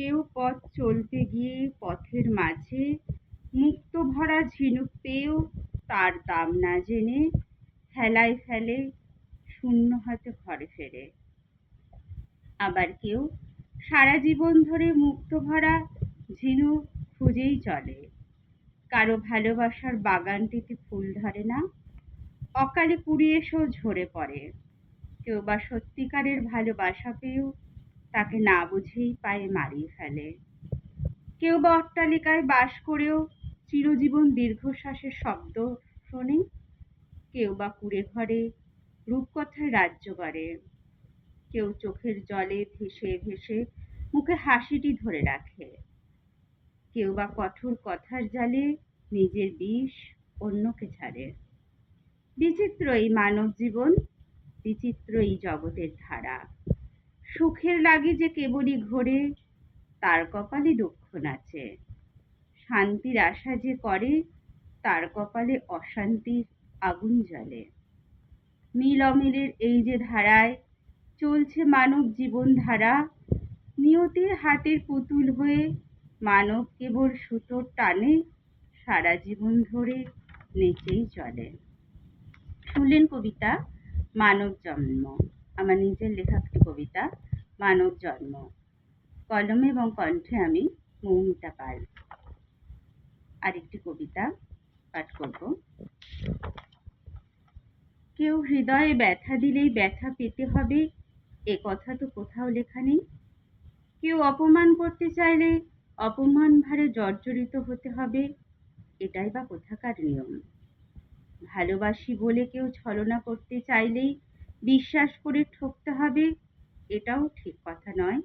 কেউ পথ চলতে গিয়ে পথের মাঝে মুক্ত ভরা ঝিনুক পেয়েও তার দাম না জেনে হেলায় ফেলে শূন্য হাতে ঘরে ফেরে। আবার কেউ সারা জীবন ধরে মুক্ত ভরা ঝিনুক খুঁজেই চলে। কারও ভালোবাসার বাগানটিতে ফুল ধরে না, অকালে কুড়িয়ে এসেও ঝরে পড়ে। কেউ বা সত্যিকারের ভালোবাসা পেয়েও তাকে না বুঝেই পায়ে মারিয়ে ফেলে। কেউ বা অট্টালিকায় বাস করেও চিরজীবন দীর্ঘশ্বাসের শব্দ শোনে, কেউ বা কুড়ে ঘরে রূপকথায় রাজ্য করে কেউ চোখের জলে ভেসে ভেসে মুখে হাসিটি ধরে রাখে। কেউ বা কঠোর কথার জালে নিজের বিষ অন্যকে ছাড়ে বিচিত্র এই মানব জীবন বিচিত্র এই জগতের ধারা। সুখের লাগি যে কেবলই ঘোরে, তার কপালে দুঃখ নাচে। শান্তির আশা যে করে, তার কপালে অশান্তির আগুন জ্বলে। মিল অমিলের এই যে ধারায় চলছে মানব জীবন ধারা নিয়তির হাতের পুতুল হয়ে মানব কেবল সুতোর টানে সারা জীবন ধরে নেচেই চলে। শুনলেন কবিতা, মানব জন্ম। আমার নিজের লেখা একটি কবিতা, মানব জন্ম। কলমে এবং কণ্ঠে আমি মৌমিতা পাল। আরেকটি কবিতা পাঠ করব। কেউ হৃদয়ে ব্যথা দিলেই ব্যথা পেতে হবে, এ কথা তো কোথাও লেখা নেই। কেউ অপমান করতে চাইলে অপমান ভারে জর্জরিত হতে হবে, এটাই বা কোথাকার নিয়ম। ভালোবাসি বলে কেউ ছলনা করতে চাইলেই বিশ্বাস করে ঠকতে হবে, এটাও ঠিক কথা নয়।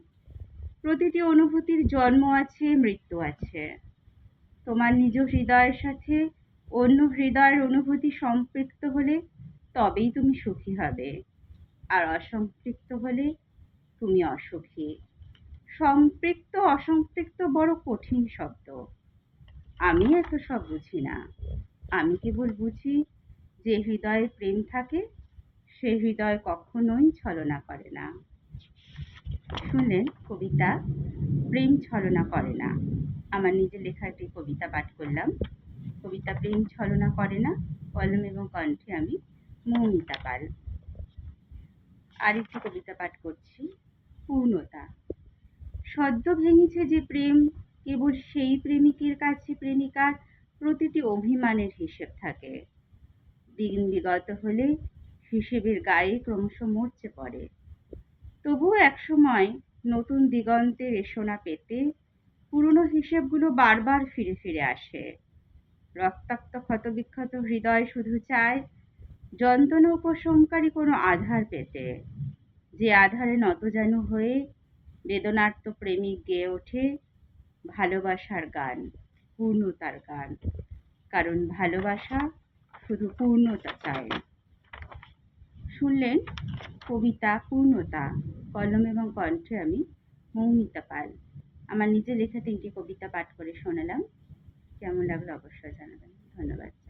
প্রতিটি অনুভূতির জন্ম আছে, মৃত্যু আছে। তোমার নিজ হৃদয়ের সাথে অন্য হৃদয়ের অনুভূতি সম্পৃক্ত হলে তবেই তুমি সুখী হবে। আর অসম্পৃক্ত হলে তুমি অসুখী। সম্পৃক্ত, অসম্পৃক্ত বড় কঠিন শব্দ। আমি এত সব বুঝি না। আমি কেবল বুঝি যে হৃদয়ে প্রেম থাকে সে হৃদয় কখনোই ছলনা করে না। শুনলেন কবিতা, প্রেম ছলনা করে না। আমার নিজের লেখা একটি কবিতা পাঠ করলাম। কবিতা প্রেম ছলনা করে না, কলম এবং কণ্ঠে আমি মৌমিতা পাল। আরেকটি কবিতা পাঠ করছি, পূর্ণতা। সদ্য ভেঙেছে যে প্রেম, কেবল সেই প্রেমিকের কাছে প্রেমিকার প্রতিটি অভিমানের হিসেব থাকে। দিন বিগত হলে হিসেবের গায়ে ক্রমশ মরচে পড়ে। তবুও একসময় নতুন দিগন্তের এসোনা পেতে পুরনো হিসেবগুলো বারবার ফিরে ফিরে আসে। রক্তাক্ত, ক্ষতবিক্ষত হৃদয় শুধু চায় যন্ত্রণা উপশমকারী কোনো আধার পেতে। যে আধারে নতজান হয়ে বেদনার্ত প্রেমিক গেয়ে ওঠে ভালোবাসার গান, পূর্ণতার গান। কারণ ভালোবাসা শুধু পূর্ণতা চায় শুনলেন কবিতা পূর্ণতা, কলম এবং কণ্ঠে আমি মৌমিতা পাল। আমার নিজে লেখা তিনটি কবিতা পাঠ করে শোনালাম। কেমন লাগল অবশ্যই জানাবেন। ধন্যবাদ।